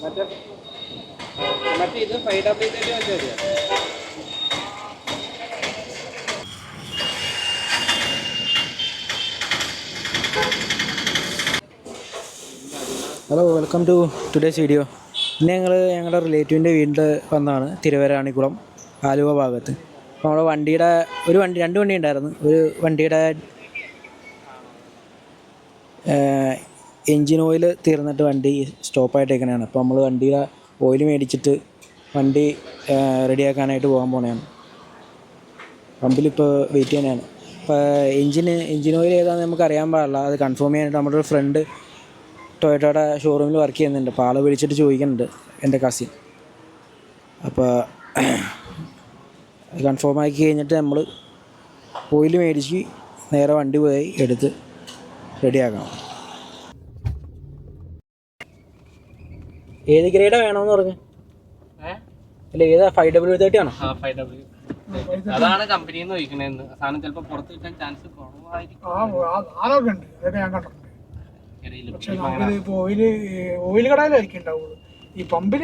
ഇത് hello welcome to today's video ഇന്ന് ഞങ്ങൾ ഞങ്ങളുടെ റിലേറ്റീവിന്റെ വീട്ടിൽ വന്നതാണ്. തിരുവരാണിക്കുളം ആലുവ ഭാഗത്ത്. അപ്പോൾ നമ്മുടെ വണ്ടിയുടെ ഒരു വണ്ടി രണ്ട് വണ്ടി ഉണ്ടായിരുന്നു. ഒരു വണ്ടിയുടെ എൻജിൻ ഓയിൽ തീർന്നിട്ട് വണ്ടി സ്റ്റോപ്പായിട്ടേക്കണതാണ് അപ്പോൾ നമ്മൾ വണ്ടിയിൽ ഓയിൽ മേടിച്ചിട്ട് വണ്ടി റെഡിയാക്കാനായിട്ട് പോകാൻ പോണതാണ്. പമ്പിലിപ്പോൾ വെയിറ്റ് ചെയ്യാനാണ്. അപ്പോൾ എൻജിന് എൻജിൻ ഓയിൽ ഏതാണെന്ന് നമുക്ക് അറിയാൻ പാടില്ല. അത് കൺഫേം ചെയ്യാനായിട്ട് നമ്മുടെ ഒരു ഫ്രണ്ട് ടൊയറ്റോയുടെ ഷോറൂമിൽ വർക്ക് ചെയ്യുന്നുണ്ട്. അപ്പോൾ ആൾ വിളിച്ചിട്ട് ചോദിക്കുന്നുണ്ട് എന്റെ കസിൻ അപ്പോൾ കൺഫേം ആക്കി കഴിഞ്ഞിട്ട് നമ്മൾ ഓയിൽ മേടിച്ച് നേരെ വണ്ടി പോയി എടുത്ത് റെഡിയാക്കണം. ഏത് ഗ്രേഡാ വേണമെന്ന് പറഞ്ഞു? അല്ല ഏതാ ഫൈവ് ഡബ്ല്യൂ തേർട്ടി ആണോ? ആ ഫൈവ് ഡബ്ല്യൂ അതാണ് കമ്പനിയിൽ നിന്ന് ചോദിക്കണേന്ന് സാധനം ചിലപ്പോൾ പുറത്ത് കിട്ടാൻ ചാൻസ് കുറവായിരിക്കും. ഓയിൽ കടയിലായിരിക്കും ഉണ്ടാവുള്ളൂ. ഈ പമ്പിൽ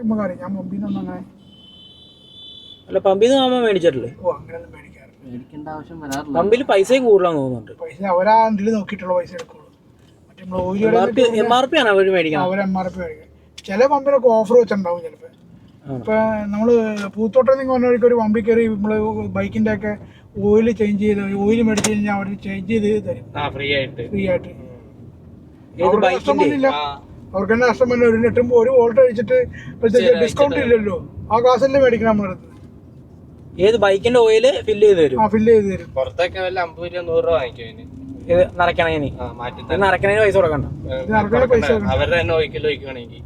നമുക്കറിയാം ഞാൻ പമ്പിൽ നിന്നൊന്നും അങ്ങനെ അല്ല പമ്പിൽ നിന്ന് ആകുമ്പോൾ മേടിച്ചിട്ടില്ലേ? ഓ അങ്ങനെയൊന്നും മേടിക്കാറില്ല. മേടിക്കേണ്ട ആവശ്യം വരാറില്ല. പമ്പിൽ പൈസയും കൂടുതലാന്ന് തോന്നുന്നുണ്ട്. പൈസ അവരാ ഇതിൽ നോക്കിയിട്ടുള്ള പൈസ എടുക്കുള്ളൂ. മറ്റേ നമ്മൾ ഓയിൽ എം ആർ പി ആണ് അവർ മേടിക്കണം അവർ എം ആർ പി മേടിക്കും ചില പമ്പിനൊക്കെ ഓഫർ വെച്ചിട്ടുണ്ടാവും ചിലപ്പോൾ ഇപ്പൊ നമ്മൾ പൂത്തോട്ടം നിങ്ങൾ പറഞ്ഞ വഴിക്ക് ഒരു പമ്പിൽ കയറി നമ്മൾ ബൈക്കിന്റെ ഒക്കെ ഓയിൽ ചേഞ്ച് ചെയ്ത് ഓയിൽ മേടിച്ച് കഴിഞ്ഞാൽ അവർ ചേഞ്ച് ചെയ്ത് തരും. ആ ഫ്രീ ആയിട്ട്. ഫ്രീ ആയിട്ട്. ഏത് അവർക്ക് ബൈക്കിന്റെ നഷ്ടമൊന്നുമില്ല അവർക്ക് തന്നെ നഷ്ടം വന്നു ഒരു നെട്ടും ഒരു വോൾട്ട് അടിച്ചിട്ട് ഡിസ്കൗണ്ട് ഇല്ലല്ലോ. ആ കാശല്ലേ മേടിക്കണം നമ്മുടെ അടുത്ത്. ഏത് ബൈക്കിന്റെ ഓയിൽ ഫില്ല് ചെയ്ത് തരും? ആ ഫില്ല് ചെയ്ത് തരും. പുറത്തൊക്കെ വല്ല അമ്പത് രൂപ നൂറ് രൂപ വാങ്ങിക്കും അതിന്. ഇത് നിറയ്ക്കണേന് ആ മാറ്റി ഇത് നിറയ്ക്കണേന് പൈസ കൊടുക്കണ്ട. അവരുടെ തന്നെ ഓയിക്കൽ ഒഴിക്കണമെങ്കിൽ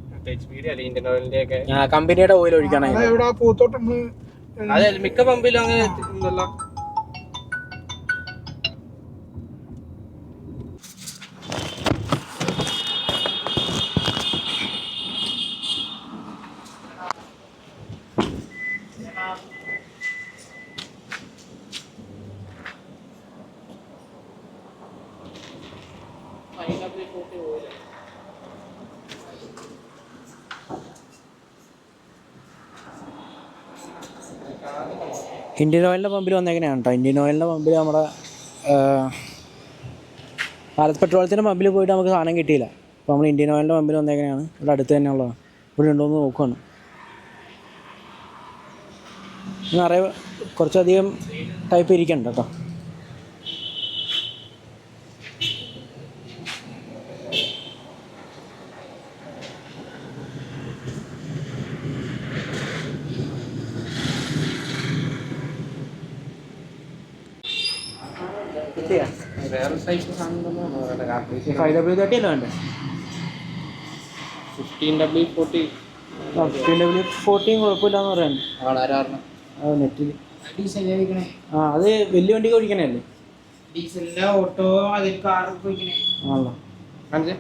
കമ്പനിയുടെ ഓയിൽ ഒഴിക്കണേ. പൂത്തോട്ടം അതെ മിക്ക പമ്പിലും അങ്ങനെ ഇന്ത്യൻ ഓയിലിന്റെ പമ്പിൽ വന്നേക്കണെയാണ് കേട്ടോ. ഇന്ത്യൻ ഓയിലിന്റെ പമ്പിൽ നമ്മുടെ ഭാരത് പെട്രോളിയത്തിന്റെ പമ്പിൽ പോയിട്ട് നമുക്ക് സാധനം കിട്ടിയില്ല. അപ്പോൾ നമ്മൾ ഇന്ത്യൻ ഓയിലിന്റെ പമ്പിൽ വന്നേക്കണെയാണ് ഇവിടെ അടുത്ത് തന്നെ ഉള്ളതാണ് ഇവിടെ ഉണ്ടോ എന്ന് നോക്കുകയാണ് നിറയെ കുറച്ചധികം ടൈപ്പ് ഇരിക്കണ്ട കേട്ടോ. വേറെ ടൈപ്പ് സാധനം ഫൈവ് ഡബ്ല്യൂ തേർട്ടി അല്ല വേണ്ടേ? Fifteen W forty fifteen W fourteen കുഴപ്പമില്ലാന്ന് പറയാനുണ്ട് ആളാരാറിന് ആ നെറ്റിൽ. ആ അത് വലിയ വണ്ടിക്ക് ഓടിക്കണല്ലേ ഡീസലിന്റെ ഓട്ടോ അതിൽ കാർ കാണിച്ചേ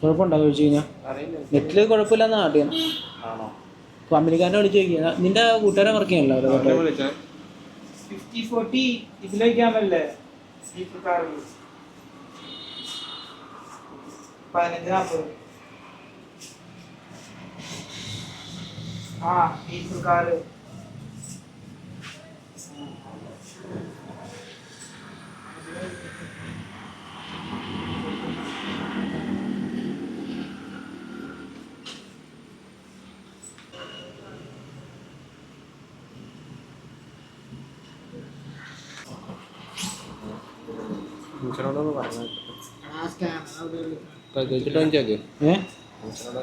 കുഴപ്പമുണ്ടോ ചോദിച്ചു കഴിഞ്ഞാൽ? നെറ്റിൽ നെറ്റിൽ കുഴപ്പമില്ലെന്നാ കാട്ടിയാണ് ആണോ? കമ്പനിക്കാരനെ വിളിച്ച് നോക്കിയാ നിന്റെ കൂട്ടുകാരെ വർക്ക് ചെയ്യാനല്ലോ ഫിഫ്റ്റി ഫോർട്ടി ഇതിലേക്കാണല്ലേ? ഈ കാറിൽ പതിനഞ്ച് നാൽപ്പത് ആ കാറ്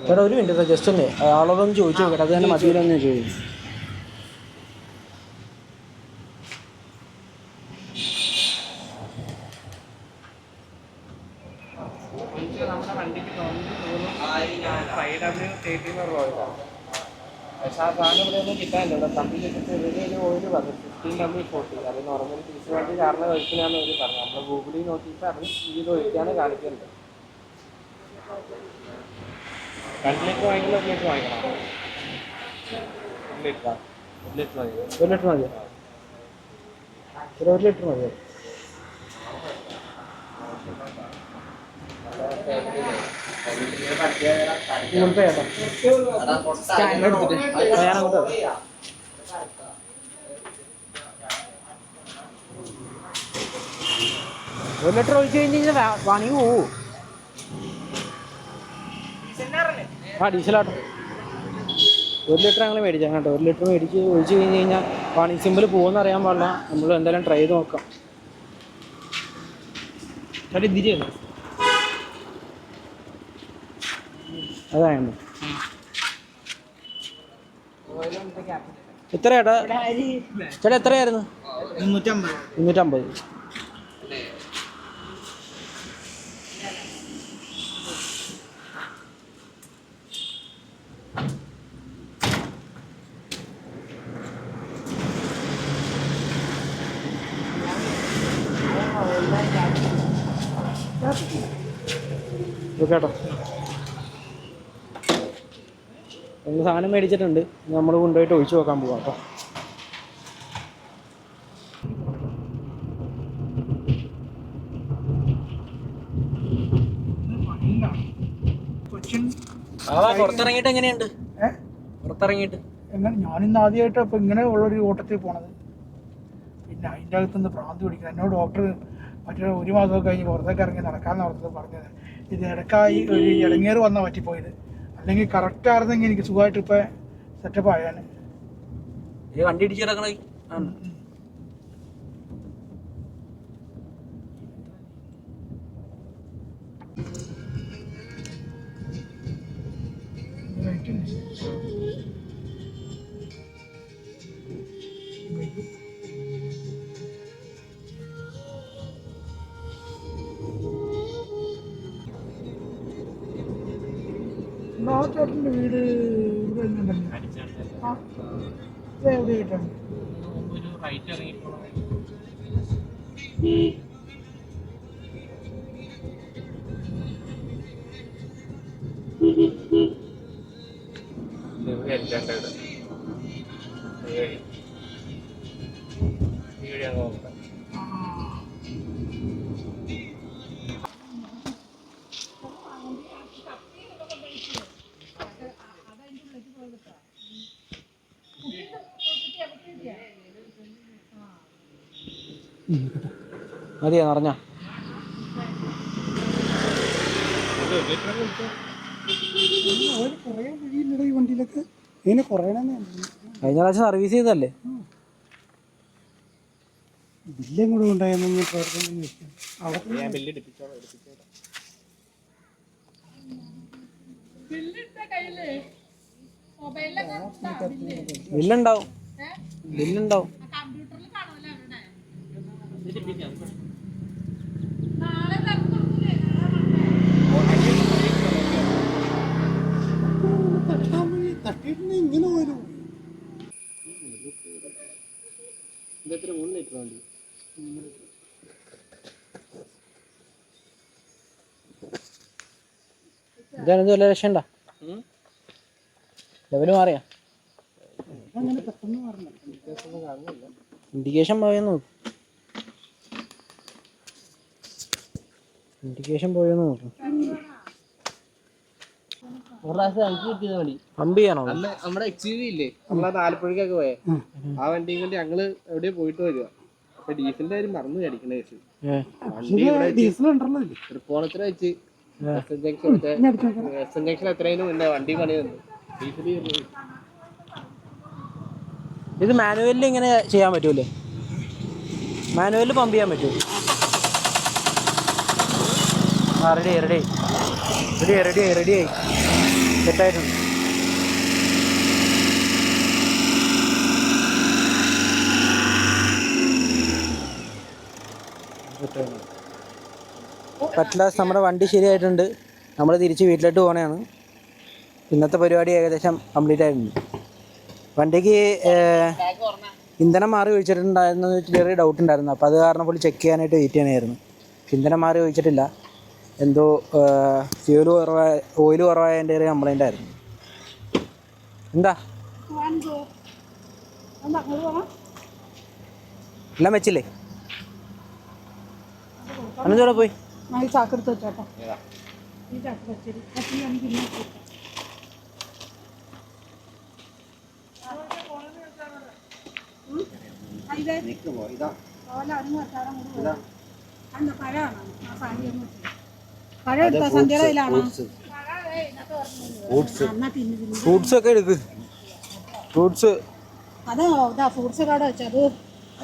ചേട്ടാ ഒരു മിനിറ്റ് ജസ്റ്റ് ഒന്ന് ആളോടൊന്ന് ചോദിച്ചു നോക്കട്ടെ അത് തന്നെ മതിയിലൊന്ന് ചോദിച്ചു പക്ഷെ ആ സാധനം ഇവിടെ ഒന്നും കിട്ടാനില്ല ഇവിടെ തമ്മിൽ വെച്ചിട്ട് വലിയ ഓയിൽ പറഞ്ഞു ഫിഫ്റ്റീൻ ഡബ്ല്യു ഫോർട്ടി അത് നോർമലി പീസ് വേണ്ടി കാരണം കഴിക്കുന്നതാണ് അവർ പറഞ്ഞത് നമ്മൾ ഗൂഗിളിൽ നോക്കിയിട്ട് അത് ഫീസ് ഒഴിക്കാണ് കാണിക്കുന്നത് രണ്ട് ലിറ്റർ വാങ്ങിക്കണം ഒരു ലിറ്റർ വാങ്ങിക്കണം? ഒരു ലിറ്റർ ഒരു ലിറ്റർ മതി. ഒരു ലിറ്റർ മതിയോ? ഒരു ഒരു ലിറ്റർ മതിയോ? ഗൂഗിൾ പേ ആട്ടോ സ്കാനർ എടുത്തിട്ട്. ഞാൻ അങ്ങോട്ട് ഒരു ലിറ്റർ ഒഴിച്ചു കഴിഞ്ഞ് കഴിഞ്ഞാൽ പണി പോവൂ. ആ ഡീസലാട്ടോ. ഒരു ലിറ്റർ ഞങ്ങൾ മേടിച്ചാൽ കേട്ടോ ഒരു ലിറ്റർ മേടിച്ച് ഒഴിച്ച് കഴിഞ്ഞ് കഴിഞ്ഞാൽ പണി സിമ്പിൾ പോകുമെന്ന് അറിയാൻ പാടില്ല. നമ്മൾ എന്തായാലും ട്രൈ ചെയ്ത് നോക്കാം. ചേട്ടാ ഇതിരി അതാണ് എത്ര ചേട്ടാ ചേട്ടാ എത്രയായിരുന്നു? മുന്നൂറ്റമ്പത്. മുന്നൂറ്റമ്പത്. കേട്ടോ നമ്മൾ സാധനം മേടിച്ചിട്ടുണ്ട്. നമ്മൾ കൊണ്ടുപോയിട്ട് ഒഴിച്ചു നോക്കാൻ പോകാം കേട്ടോ. കൊച്ചിൻ പുറത്തിറങ്ങിയിട്ട് എങ്ങനെയുണ്ട്? ഏ? പുറത്തിറങ്ങിയിട്ട്. എങ്ങനെ ഞാനിന്ന് ആദ്യമായിട്ട് ഇപ്പം ഇങ്ങനെ ഉള്ളൊരു ഓട്ടത്തിൽ പോണത്. പിന്നെ അതിന്റെ അകത്തുനിന്ന് ഭ്രാന്തി പിടിക്കണം എന്നോട് ഡോക്ടർ മറ്റേ ഒരു മാസമൊക്കെ കഴിഞ്ഞ് പുറത്തേക്ക് ഇറങ്ങി നടക്കാൻ ഓർത്തത് പറഞ്ഞത്. ഇത് ഇടക്കായി ഒരു ഇടങ്ങേറ് വന്ന പറ്റിപ്പോയത്. അല്ലെങ്കിൽ കറക്റ്റ് ആയിരുന്നെങ്കിൽ എനിക്ക് സുഖമായിട്ട് ഇപ്പം സെറ്റപ്പ് ആയാണ് വണ്ടി ഇടിച്ച് കിടക്കണ ചേട്ടന്റെ Mm. മതിയോ നിറഞ്ഞ? കഴിഞ്ഞ പ്രാവശ്യം സർവീസ് ചെയ്തല്ലേ ബില്ലും കൂടെ ഉണ്ടായിരുന്നു ബില്ലുണ്ടാവും. ബില്ലുണ്ടാവും. എടുപ്പിച്ചോളാം എടുപ്പിച്ചോളാം ബില്ലുണ്ടാവും ബില്ലുണ്ടാവും തട്ടിയിട്ട് ഇങ്ങനെ പോയാലും ഇതെത്ര മൂന്ന് ലിറ്റർ വണ്ടി? വല്ല രക്ഷണ്ട ലെവൽ മാറിയാ? ഇൻഡിക്കേഷൻ പോയെന്ന് നോക്കും. ഇൻഡിക്കേഷൻ പോയെന്ന് നോക്കും ഒരു പ്രാവശ്യം എനിക്ക് കിട്ടിയത് മതി പമ്പ് ചെയ്യണോ അന്ന് നമ്മുടെ എക്സ് യു വി ഇല്ലേ? നമ്മളെ ആലപ്പുഴക്കൊക്കെ പോയേ. ആ വണ്ടിയും കൊണ്ട് ഞങ്ങൾ എവിടെ പോയിട്ട് വരിക. അപ്പൊ ഡീസലിന്റെ കാര്യം മറന്നു കടിക്കണ കേസ്. വണ്ടി ഇവിടെ ഇതിൽ. തൃപ്പോണത്തിൽ വെച്ച് S N junction S N junction എത്രയും മുന്നേ വണ്ടി പണി തന്നു ഡീസൽ ഇത് മാനുവലിൽ ഇങ്ങനെ ചെയ്യാൻ പറ്റൂലേ? മാനുവലിൽ പമ്പ് ചെയ്യാൻ പറ്റൂ? ആ ready ready ready ready ready ആയി. സെറ്റായിട്ടുണ്ട് പറ്റില്ല നമ്മുടെ വണ്ടി ശരിയായിട്ടുണ്ട്. നമ്മൾ തിരിച്ച് വീട്ടിലോട്ട് പോകണതാണ് ഇന്നത്തെ പരിപാടി ഏകദേശം കംപ്ലീറ്റ് ആയിട്ടുണ്ട്. വണ്ടിക്ക് ഇന്ധനം മാറി ഒഴിച്ചിട്ടുണ്ടായിരുന്നു ചെറിയ ഡൗട്ട് ഉണ്ടായിരുന്നു. അപ്പോൾ അത് കാരണം പുള്ളി ചെക്ക് ചെയ്യാനായിട്ട് വെയിറ്റ് ചെയ്യണമായിരുന്നു ഇന്ധനം മാറി ഒഴിച്ചിട്ടില്ല. എന്തോ ഫ്യൂൽ കുറവായ ഓയിൽ കുറവായതിന്റെ ഒരു കംപ്ലൈന്റ് ആയിരുന്നു. എന്താ? എല്ലാം വെച്ചില്ലേ? അനന്തോടെ പോയി? ചാക്കെടുത്ത് വെച്ചോട്ടോ പഴം ആ സന്ധ്യയുടെ കയ്യിലാണോ ഫ്രൂട്ട്സ് ഒക്കെ എടുക്ക്. ഫ്രൂട്ട്സ്. അതോ ഇതാ ഫ്രൂട്ട്സ് കട വെച്ചത്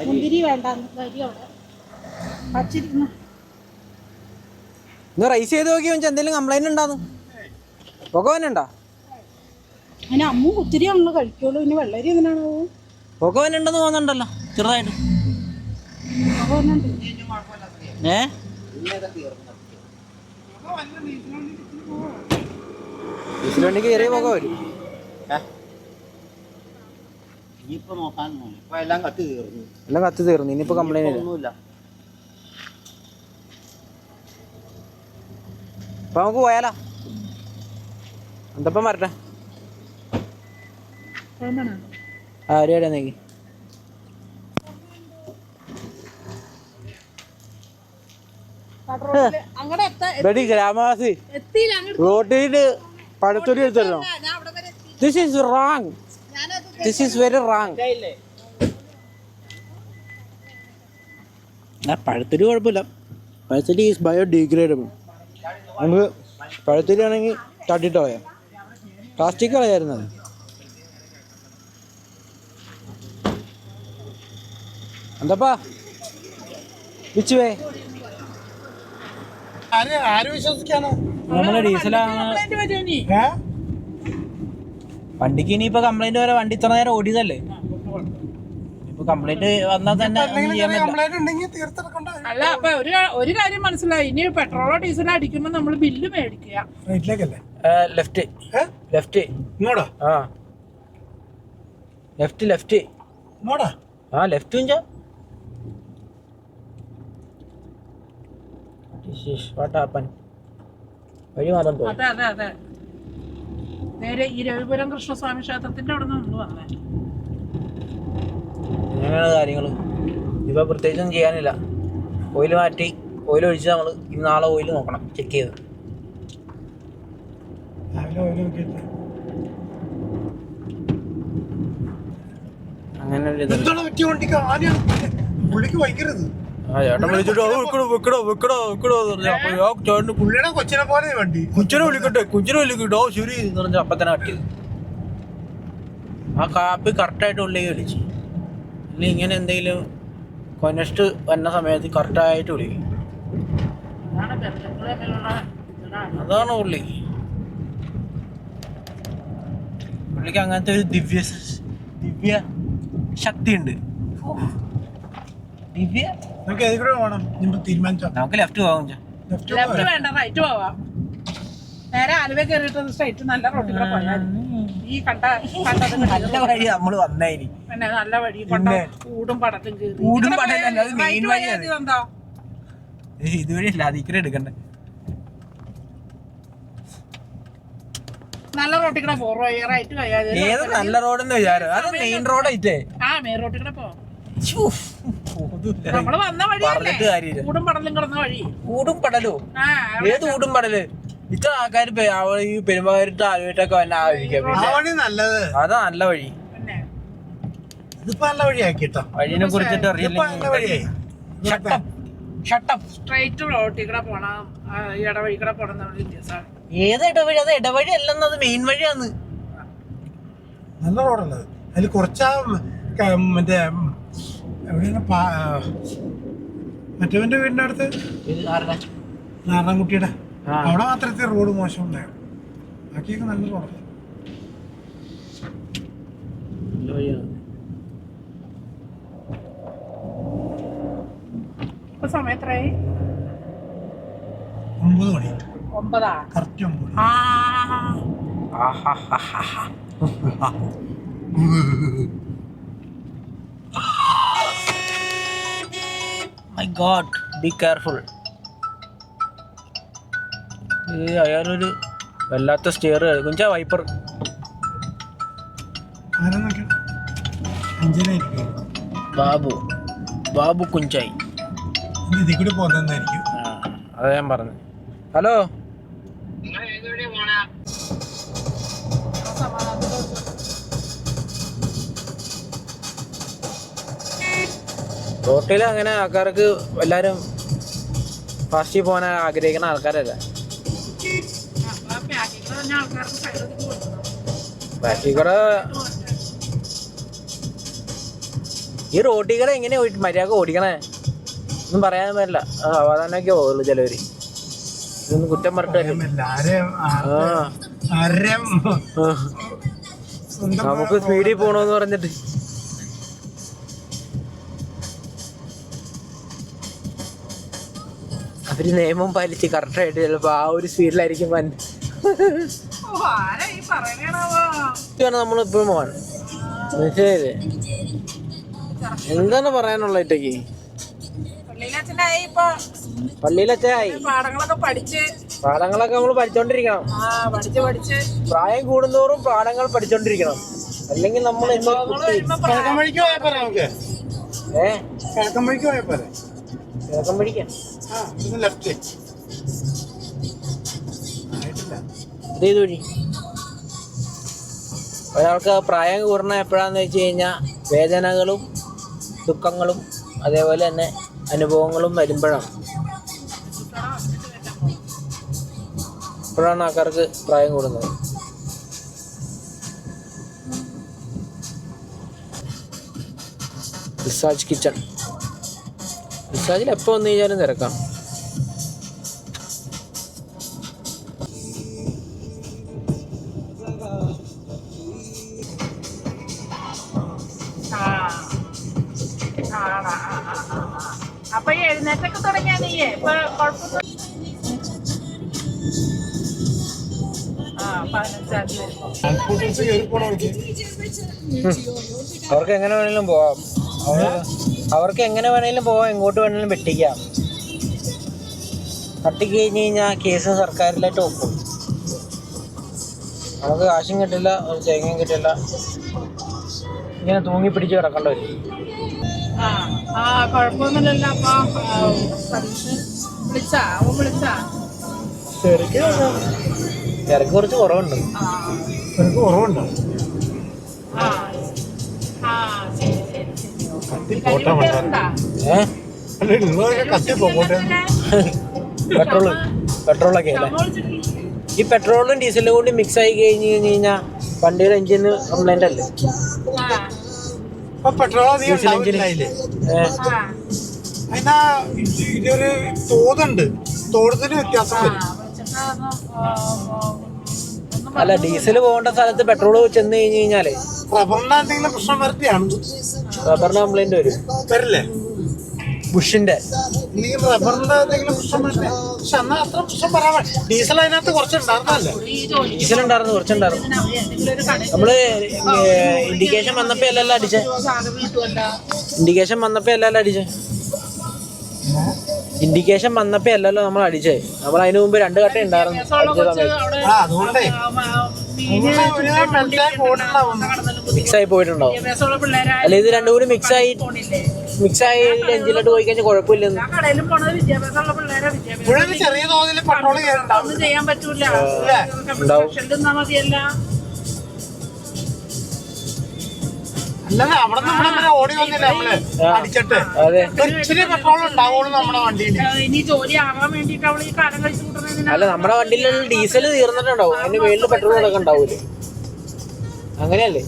മുന്തിരി വേണ്ട വരി അവിടെ. പച്ചിരിക്കുന്നു ഇന്ന് റൈസ് ചെയ്ത് നോക്കി വെച്ചാൽ എന്തെങ്കിലും കംപ്ലൈന്റ് ഉണ്ടാന്ന്? പുകവനുണ്ടോ അതിന് അമ്മ കുത്തിരി ആണല്ലോ കഴിക്കുള്ളൂ. പിന്നെ വെള്ളരി എങ്ങനെയാണോ പുകവനുണ്ടെന്ന് തോന്നുന്നുണ്ടല്ലോ. ചെറുതായിട്ട്. ഏ? ഡീസൽ കയറിയ പോകാൻ വരും. ഇനിയിപ്പോ നോക്കാൻ ഇപ്പൊ എല്ലാം കത്തി തീർന്നു. എല്ലാം കത്തി തീർന്നു. ഇനിയിപ്പോ കംപ്ലൈന്റ് ഒന്നുമില്ല. അപ്പൊ നമുക്ക് പോയാലോ? എന്തപ്പം വരട്ടെ ആ ഒരു കട ബഡി ഗ്രാമവാസി. റോട്ടിൽ പഴത്തൊലി എടുത്തിടണം. ഞാൻ അവിടെ വരെ എത്തി. This is wrong this is very wrong പഴത്തൊലി കുഴപ്പമില്ല. പഴത്തൊലി ഈസ് ബയോഡിഗ്രേഡബിൾ നമുക്ക് പഴത്തൊലി ആണെങ്കിൽ തട്ടിട്ട് കളയാം. പ്ലാസ്റ്റിക് കളയായിരുന്നു അത്. എന്താപ്പാ? വിച്ചു വേ ആര്? ആര് വിശ്വസിക്കാണ് നമ്മളെ ഡീസലാണ് വണ്ടിക്ക് ഇനിയിപ്പോ കംപ്ലൈന്റ് വരെ വണ്ടി ഇത്ര നേരം ഓടിയതല്ലേ? ഇപ്പൊ കംപ്ലൈന്റ് വന്നാൽ തന്നെ ഒന്നും കംപ്ലൈന്റ് ഉണ്ടെങ്കിൽ തീർത്തെടുക്കണ്ട അല്ല അപ്പൊ ഒരു ഒരു കാര്യം മനസ്സിലായി. ഇനി പെട്രോളോ ഡീസലോ അടിക്കുമ്പോ നമ്മൾ ബില്ല് മേടിക്കുക. ലെഫ്റ്റ് ലെഫ്റ്റ് ഇങ്ങോട്ടാ? ആ. ലെഫ്റ്റ് ലെഫ്റ്റ് ഇങ്ങോട്ടാ? ആ ലെഫ്റ്റ് ഹാപ്പൻ വഴി മാറാൻ അതെ അതെ അതെ. നേരെ ഈ രവിപുരം കൃഷ്ണസ്വാമി ക്ഷേത്രത്തിന്റെ അവിടെ നിന്ന് വന്നേ അങ്ങനെയാണ് കാര്യങ്ങൾ ഇപ്പൊ പ്രത്യേകിച്ചൊന്നും ചെയ്യാനില്ല. ഓയിൽ മാറ്റി ഓയിൽ ഒഴിച്ച് നമ്മൾ ഇന്ന് നാളെ ഓയിൽ നോക്കണം ചെക്ക് ചെയ്ത്. അങ്ങനെ ഒരു ഇത്. പുള്ളിക്ക് വൈകരുത്. ചേട്ടൻ വിളിച്ചിട്ട് "ഓ, വെക്കടോ വെക്കടോ വെക്കടോ വെക്കടോ എന്ന് പറഞ്ഞു. അപ്പൊ ആ ചേട്ടന് പുള്ളിയുടെ കൊച്ചിനെ പോലെ വണ്ടി. വിളിക്കട്ടെ ശരി എന്ന് പറഞ്ഞ അപ്പൊ തന്നെ കട്ടിയത് ആ കാപ്പി കറക്റ്റായിട്ട് ഉള്ളിലേക്ക് വിളിച്ചു ഇനി ഇങ്ങനെ എന്തെങ്കിലും കൊനസ്റ്റ് വന്ന സമയത്ത് കറക്റ്റായിട്ട് വിളിക്കും അതാണ് പുള്ളി പുള്ളിക്ക് അങ്ങനത്തെ ഒരു ദിവ്യ ദിവ്യ ശക്തി ഉണ്ട് ദിവ്യ? നമുക്ക് ഏത് കൂടെ വേണം? ഇനിയിപ്പോ തീരുമാനിച്ചോ? നമുക്ക് ലെഫ്റ്റ് പോകാം ലെഫ്റ്റ് ലെഫ്റ്റ് വേണ്ട റൈറ്റ് പോവാം. നേരെ ആലുവ കയറിയിട്ട് സ്ട്രൈറ്റ് നല്ല റോട്ടിൽ കൂടെ പോയാൽ ഈ കണ്ട കണ്ടത് നല്ല വഴി നമ്മൾ വന്നേനി പിന്നെ നല്ല വഴി കൊണ്ട ഊടും പടത്തും കയറി ഊടും പടലല്ല, അത് main വഴിയാണ്. എന്താ ഇതുവഴി അല്ല അതിക്കര എടുക്കണ്ടേ. നല്ല റോട്ടിൽ കൂടെ പോ റൈറ്റ് കഴിയാതെ ഏത് നല്ല റോഡെന്ന് വിചാരം? അത് മെയിൻ റോഡായിട്ടേ ആ മെയിൻ റോട്ടിൽ കൂടെ. നമ്മൾ വന്ന വഴിയല്ലേ? പറഞ്ഞിട്ട് കാര്യമില്ല. ഊടും പടലും കിടന്ന വഴി. ഊടും പടലോ. ആ ഏത് ഊടും പടൽ? ഇത്ര ആൾക്കാർ ഈ പെരുമാറിട്ട് ആലുമായിട്ടൊക്കെ വന്ന ആയിരിക്കാം ആ പിന്നെ വഴി നല്ലത്. അതാ നല്ല വഴി. പിന്നെ? ഇതിപ്പോ നല്ല വഴിയാക്കി കേട്ടോ വഴിനെ കുറിച്ചിട്ട് ഇതിപ്പോ നല്ല വഴിയായി. സ്ട്രൈറ്റ് റോട്ടിൽ കൂടെ പോണം. ആ, ഈ ഇടവഴി കൂടെ പോണം വ്യത്യാസമാണ് ഏത് ഇടവഴി? അത് ഇടവഴി അല്ലെന്നത് മെയിൻ വഴിയാന്ന് നല്ല റോഡുള്ളത് അതിൽ കുറച്ചാ ക- മറ്റേ ഉം, എവിടെയാണ്? പാ- മറ്റവന്റെ വീടിന്റെ അടുത്ത്? നാരായണൻകുട്ടിയുടെ. അവിടെ മാത്രത്തെ റോഡ് മോശം ഉണ്ടായിരുന്നു ബാക്കിയൊക്കെ നല്ല റോഡാണ് നല്ല വഴിയാണ്. ഇപ്പൊ സമയം എത്രയായി? ഒമ്പത് മണി. ഒമ്പതാ? കറക്റ്റ് ഒമ്പത് ആ. ആഹാഹാഹാഹാ. My be careful careful. ഇത് അയാളൊരു വല്ലാത്ത സ്റ്റെയർ കുഞ്ചാ വൈപ്പർ ബാബു. ബാബു കുഞ്ചായി. കൂടി പോകുന്നതായിരിക്കും അതാ ഞാൻ പറഞ്ഞു ഹലോ? റോട്ടിൽ അങ്ങനെ ആൾക്കാർക്ക് എല്ലാവരും ഫാസ്റ്റിൽ പോകാൻ ആഗ്രഹിക്കുന്ന ആൾക്കാരല്ല? ബാക്കി കൂടെ ഈ റോട്ടിൽ കൂടെ എങ്ങനെ മര്യാദ ഓടിക്കണേ? ഒന്നും പറയാൻ പറ്റില്ല അവധാനൊക്കെ പോകുള്ളൂ ചിലവര്. ഇതൊന്നും കുറ്റം പറഞ്ഞിട്ട്. നമുക്ക് സ്പീഡിൽ പോണോന്ന് പറഞ്ഞിട്ട്. അവർ നിയമം പാലിച്ച് കറക്റ്റായിട്ട് ചിലപ്പോ ആ ഒരു സ്പീഡിലായിരിക്കും വൻ നമ്മളിപ്പോഴും പോവാൻ മനസ്സിലായില്ലേ? എന്താണ് പറയാനുള്ള ഇട്ടേക്ക് പള്ളിയിലച്ചായി പാഠങ്ങളൊക്കെ പഠിച്ച്. പാഠങ്ങളൊക്കെ നമ്മൾ പഠിച്ചോണ്ടിരിക്കണം. ആ പഠിച്ച് പഠിച്ച്. പ്രായം കൂടുന്നോറും പാഠങ്ങൾ പഠിച്ചോണ്ടിരിക്കണം. അല്ലെങ്കിൽ നമ്മൾ ഏ? പോരെ? കിഴക്കൻ പഠിക്കാൻ ആ ഒരാൾക്ക് പ്രായം കൂടുന്ന എപ്പോഴാന്ന് വെച്ച് കഴിഞ്ഞാൽ വേദനകളും ദുഃഖങ്ങളും അതേപോലെ തന്നെ അനുഭവങ്ങളും വരുമ്പോഴാണ്. അപ്പോഴാണ് ആൾക്കാർക്ക് പ്രായം കൂടുന്നത്. റിസാർച്ച് കിച്ചൺ റിസാർച്ചിൽ എപ്പോൾ വന്നു കഴിഞ്ഞാലും തിരക്കാം. അപ്പൊ എഴുന്നേറ്റൊക്കെ തുടങ്ങിയാ നീയേ? ഇപ്പൊ കുഴപ്പമൊന്നും അവർക്ക് എങ്ങനെ വേണേലും പോവാം. അവർക്ക് എങ്ങനെ വേണേലും പോവാം എങ്ങോട്ട് വേണേലും വെട്ടിക്കാം. തട്ടിക്ക് കഴിഞ്ഞ് കഴിഞ്ഞാൽ കേസ് സർക്കാരിലായിട്ട് ഒക്കും നമുക്ക് കാശും കിട്ടില്ല ഒരു തേങ്ങയും കിട്ടില്ല. ഇങ്ങനെ തൂങ്ങി പിടിച്ച് കിടക്കേണ്ട വരും ആ ആ കുഴപ്പമൊന്നുമില്ലല്ലോ. അപ്പൊ ആ, സതീഷ് വിളിച്ചാ? അവൻ വിളിച്ചാ? തിരക്ക് കുറച്ച് കുറവുണ്ട്. ആ. നിനക്ക് കുറവുണ്ടോ. ആ ശരി കത്തി കൈ പോട്ടെ വെക്കാറുണ്ടാ? ഏ? അല്ല നിങ്ങളൊക്കെ പെട്രോൾ പെട്രോൾ പെട്രോളൊക്കെ അല്ലേ? ഈ പെട്രോളും ഡീസലും കൂടി മിക്സ് ആയി കഴിഞ്ഞ് കഴിഞ്ഞ് കഴിഞ്ഞാൽ വണ്ടിയുടെ എഞ്ചിന് കംപ്ലൈന്റ് അല്ലേ? പെട്രോൾ ഡീസൽ അതിനാ ഇതൊരു തോതുണ്ട്. തോടത്തിന് വ്യത്യാസം വരും. അല്ല ഡീസൽ പോകേണ്ട സ്ഥലത്ത് പെട്രോൾ ചെന്ന് കഴിഞ്ഞ് കഴിഞ്ഞാലേ എന്തെങ്കിലും പ്രശ്നം വരത്തിയാണ്? റബ്ബറിന് കംപ്ലൈന്റ് വരും. വരില്ലേ? ബുഷിന്റെ നീ റബ്ബറിന്റെ എന്തെങ്കിലും പ്രശ്നം വരില്ലേ പക്ഷെ എന്നാ അത്ര പ്രശ്നം പറയാൻ ഡീസൽ അതിനകത്ത് കുറച്ചുണ്ടായിരുന്നല്ലേ ഡീസൽ ഉണ്ടായിരുന്നു കുറച്ചുണ്ടായിരുന്നു. നമ്മൾ ഇൻഡിക്കേഷൻ വന്നപ്പോ അല്ലല്ലോ അടിച്ചേ. ഇൻഡിക്കേഷൻ വന്നപ്പോ അല്ലല്ലോ അടിച്ചേ. ഇൻഡിക്കേഷൻ വന്നപ്പോ അല്ലല്ലോ നമ്മൾ അടിച്ചേ. നമ്മൾ അതിനു മുമ്പ് രണ്ട് കട്ട ഉണ്ടായിരുന്നു. അടിച്ച സമയത്ത് മിക്സ് ആയി പോയിട്ടുണ്ടോ അല്ല ഇത് രണ്ടും കൂടി മിക്സ് ആയി മിക്സ് ആയി എഞ്ചിലോട്ട് പോയി കഴിഞ്ഞാൽ കുഴപ്പമില്ലെന്ന്. ചെറിയ തോതിൽ പെട്രോൾ ചെയ്യാൻ പറ്റൂല. അല്ലാതെ അവിടെ ഓടി വന്നില്ല നമ്മൾ? അടിച്ചിട്ട്. അതെ. ഒരു ഇച്ചിരി പെട്രോൾ ഉണ്ടാവുള്ളൂ നമ്മുടെ വണ്ടിയിൽ ഇനി ജോലി ആകാൻ വേണ്ടിട്ട് അവൾ ഈ കാലം കഴിച്ചു കൂട്ടുന്നതിനാ അല്ല നമ്മുടെ വണ്ടിയിലുള്ള ഡീസൽ തീർന്നിട്ടുണ്ടാവും. അതിന്റെ മേളിൽ പെട്രോൾ ഉണ്ടാവൂലേ? അങ്ങനെയല്ലേ?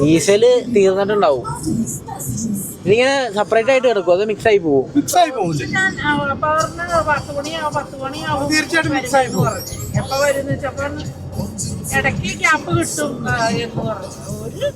ഡീസൽ തീർന്നിട്ടുണ്ടാവും. ഇതിങ്ങനെ സെപ്പറേറ്റ് ആയിട്ട് കിടക്കും അത് മിക്സ് ആയി പോകും മിക്സ് ആയി പോകും തീർച്ചയായിട്ടും ആയി ഇടയ്ക്ക് ഗ്യാപ്പ് കിട്ടും എന്ന് പറഞ്ഞു. ഒരു